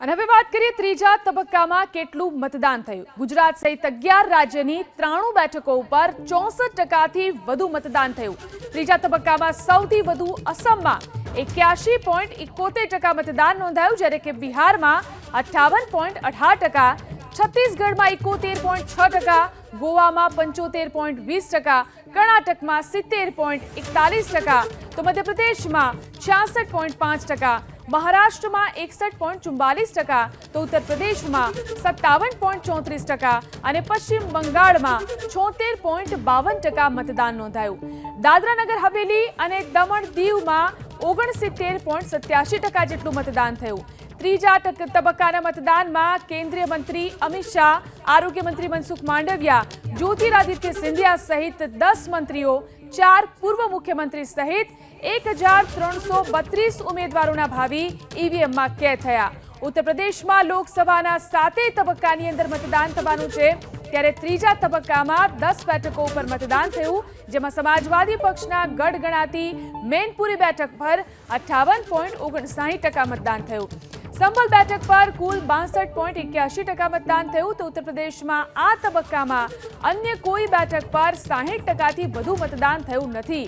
અને હવે વાત કરીએ ત્રીજા તબક્કામાં કેટલું મતદાન થયું. ગુજરાત સહિત અગિયાર રાજ્યની ત્રાણું બેઠકો ઉપર ચોસઠ ટકાથી વધુ મતદાન થયું. ત્રીજા તબક્કામાં સૌથી વધુ અસમમાં એક્યાસી પોઈન્ટ ઇકોતેર ટકા મતદાન નોંધાયું, જ્યારે કે બિહારમાં અઠ્ઠાવન પોઈન્ટ અઢાર ટકા, છત્તીસગઢમાં ઇકોતેર પોઈન્ટ છ ટકા, ગોવામાં પંચોતેર પોઈન્ટ વીસ ટકા, કર્ણાટકમાં સિત્તેર પોઈન્ટ એકતાલીસ ટકા, તો મધ્યપ્રદેશમાં છ્યાસઠ પોઈન્ટ પાંચ ટકા મહારાષ્ટ્રમાં એકસઠ પોઈન્ટ ચુમ્બાલીસ ટકા, તો ઉત્તર પ્રદેશમાં સત્તાવન પોઈન્ટ ચોત્રીસ ટકા અને પશ્ચિમ બંગાળમાં છોતેર પોઈન્ટ બાવન ટકા મતદાન નોંધાયું. દાદરાનગર હવેલી અને દમણ દીવમાં ઓગણસિત્તેર પોઈન્ટ સત્યાસી ટકા જેટલું મતદાન થયું. ત્રીજા તબક્કાના મતદાનમાં કેન્દ્રીય મંત્રી અમિત શાહ, આરોગ્ય મંત્રી મનસુખ માંડવિયા જ્યોતિરાદિત્ય સિંધિયા સહિત દસ મંત્રીઓ, ચાર પૂર્વ મુખ્યમંત્રી સહિત એક હજાર ત્રણસો બત્રીસ ઉમેદવારોના ભાવિ ઈવીએમમાં કેદ થયા. ઉત્તર પ્રદેશમાં લોકસભાના સાતેય તબક્કાની અંદર મતદાન થવાનું છે. ત્યારે ત્રીજા તબક્કામાં દસ બેઠકો ઉપર મતદાન થયું, જેમાં સમાજવાદી પક્ષના ગઢ ગણાતી મેનપુરી બેઠક પર અઠ્ઠાવન પોઈન્ટ ઓગણસાઠ ટકા મતદાન થયું. સંભલ બેઠક પર કુલ બાસઠ પોઈન્ટ એક્યાસી ટકા મતદાન થયું તો ઉત્તર પ્રદેશમાં આ તબક્કામાં અન્ય કોઈ બેઠક પર સાહીઠ ટકાથી વધુ મતદાન થયું નથી.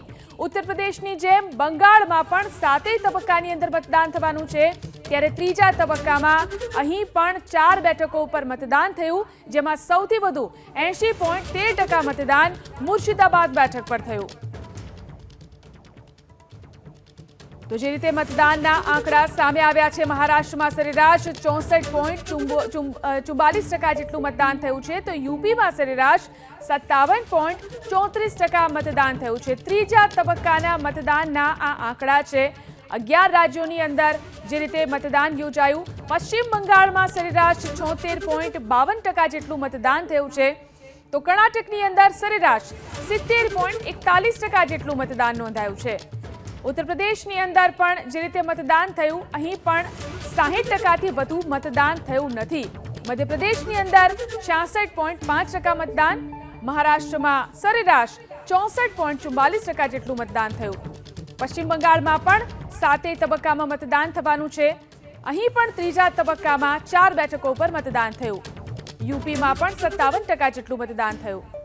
ઉત્તર પ્રદેશની જેમ બંગાળમાં પણ સાતેય તબક્કાની અંદર મતદાન થવાનું છે. ત્યારે ત્રીજા તબક્કામાં અહીં પણ ચાર બેઠકો ઉપર મતદાન થયું, જેમાં સૌથી વધુ એંશી પોઈન્ટ તેર ટકા મતદાન મુર્શિદાબાદ બેઠક પર થયું. તો જે રીતે મતદાનના આંકડા સામે આવ્યા છે મહારાષ્ટ્રમાં સરેરાશ ચોસઠ પોઈન્ટ ચુમ્બાલીસ ટકા જેટલું મતદાન થયું છે, તો યુપીમાં સરેરાશ સત્તાવન પોઈન્ટ ચોત્રીસ ટકા મતદાન થયું છે. ત્રીજા તબક્કાના મતદાનના આ આંકડા છે. અગિયાર રાજ્યોની અંદર જે રીતે મતદાન યોજાયું, પશ્ચિમ બંગાળમાં સરેરાશ છોતેર પોઈન્ટ બાવન ટકા જેટલું મતદાન થયું છે. તો કર્ણાટકની અંદર સરેરાશ સિત્તેર પોઈન્ટ એકતાલીસ ટકા જેટલું મતદાન નોંધાયું છે. ઉત્તર પ્રદેશની અંદર પણ જે રીતે મતદાન થયું, અહીં પણ સાહીઠ ટકાથી વધુ મતદાન થયું નથી. મધ્યપ્રદેશની અંદર છાસઠ પોઈન્ટ પાંચ ટકા મતદાન, મહારાષ્ટ્રમાં સરેરાશ ચોસઠ પોઈન્ટ ચુમ્માલીસ ટકા જેટલું મતદાન થયું. પશ્ચિમ બંગાળમાં પણ સાતેય તબક્કામાં મતદાન થવાનું છે. અહીં પણ ત્રીજા તબક્કામાં ચાર બેઠકો પર મતદાન થયું. યુપીમાં પણ સત્તાવન ટકા જેટલું મતદાન થયું.